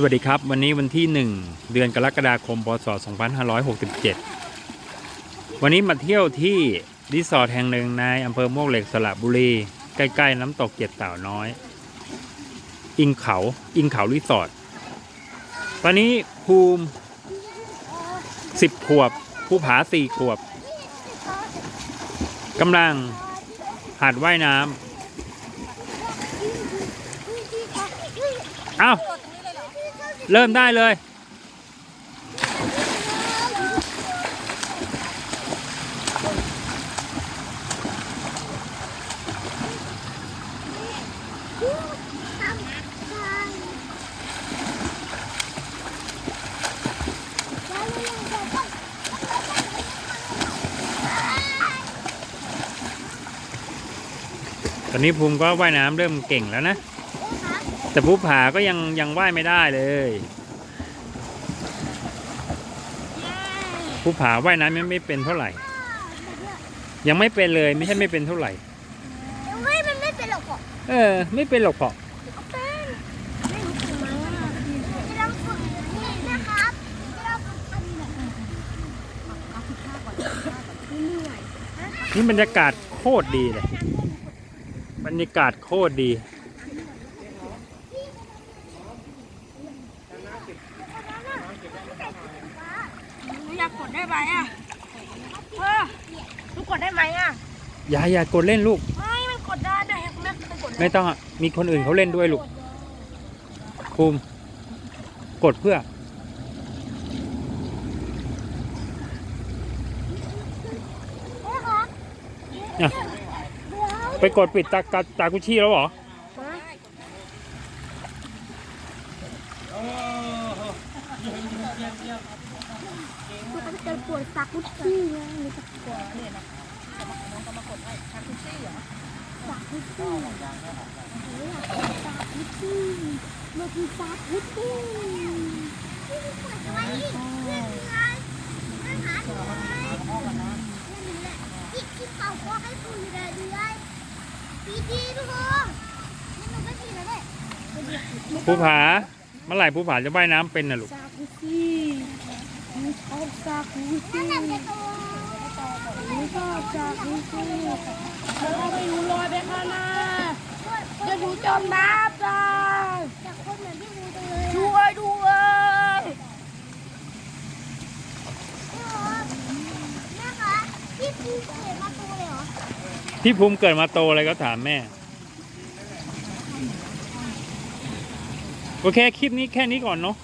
สวัสดีครับ วันนี้วันที่ 1 เดือนกรกฎาคมพศ2567 วันนี้มาเที่ยวที่รีสอร์ทแห่งหนึ่งในอำเภอมวกเหล็กสระบุรี ใกล้ๆน้ำตกเกียรติสาวน้อย อิงเขาอิงเขารีสอร์ทตอนนี้ภูมิ 10 ขวบผู้ผา 4 ขวบกำลังหัดว่ายน้ำอ้าว เริ่มได้เลย ตอนนี้ภูมิก็ว่ายน้ำเริ่มเก่งแล้วนะ แต่ภูผาก็ยังยังว่ายไม่ได้เลยภูผาว่ายน้ำยังไม่เป็นเท่าไหร่ ยังไม่เป็นเลยไม่ใช่ไม่เป็นเท่าไหร่ไม่มันไม่เป็นหรอกพ่อเออ ไม่เป็นหรอกพอเป็นไม่รู้สึกไหมอะที่เราฝึกนี่นะครับที่เราฝึกอันนี้แบบเอาฝึกท่าก่อนเหนื่อยนี่บรรยากาศโคตรดีเลย บรรยากาศโคตรดี อยากกดได้ไหมอะเออลูกกดได้ไหมอะ อย่าอย่ากดเล่นลูก ไม่มันกดได้แต่แม่เคยกดไม่ต้องอะมีคนอื่นเขาเล่นด้วยลูกภูมิกดเพื่อ เนี่ย ไปกดปิดตากาจากุชี่แล้วเหรอ มันก็จะปวดสักมุดที่ไงมันจะปวดเนี่ยนะสักมุดที่สักมุดที่สักมุดที่มันคือสักมุดที่นี่มันปวดอะไรนี่นี่ไงอาหารเลยนี่แหละที่ที่เป่าคอให้คุณเลยด้วยปีดีทุกคนนี่มัก็ดีล้วเลยภูผาเมื่อไหร่ภูผาจะว่ายน้ำเป็นน่ะลูก ซากุซี่มีชอบซากุซี่มีชอบซากุซี่เราไปดูลอยไปข้างหน้าจะดูจมน้ำจ้าช่วยด้วยพี่ปูเกิดมาโตเลยเหรอที่ภูมิเกิดมาโตอะไรก็ถามแม่โอเค คลิปนี้แค่นี้ก่อนเนาะ